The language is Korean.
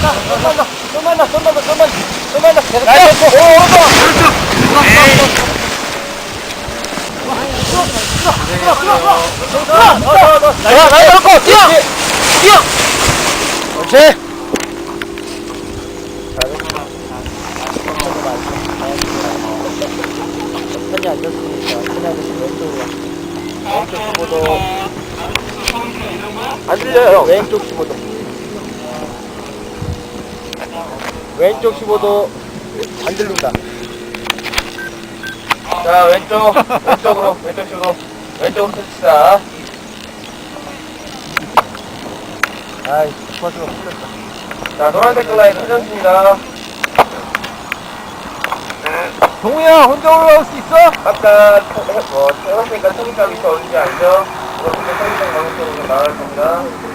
더, 좀만 더, 15도 안 들려요 왼쪽. 15도 왼쪽 15도 안 들린다 자 왼쪽 왼쪽으로 왼쪽 15도 왼쪽으로 펼치자 아이 스쿼트가 풀렸다 자 노란색 라인 펴졌습니다 동우야 혼자 올라올 수 있어? 아까 뭐 태웠으니까 천이값이 더 올리지 않죠? 그렇게 천이값 방송으로 나갈 겁니다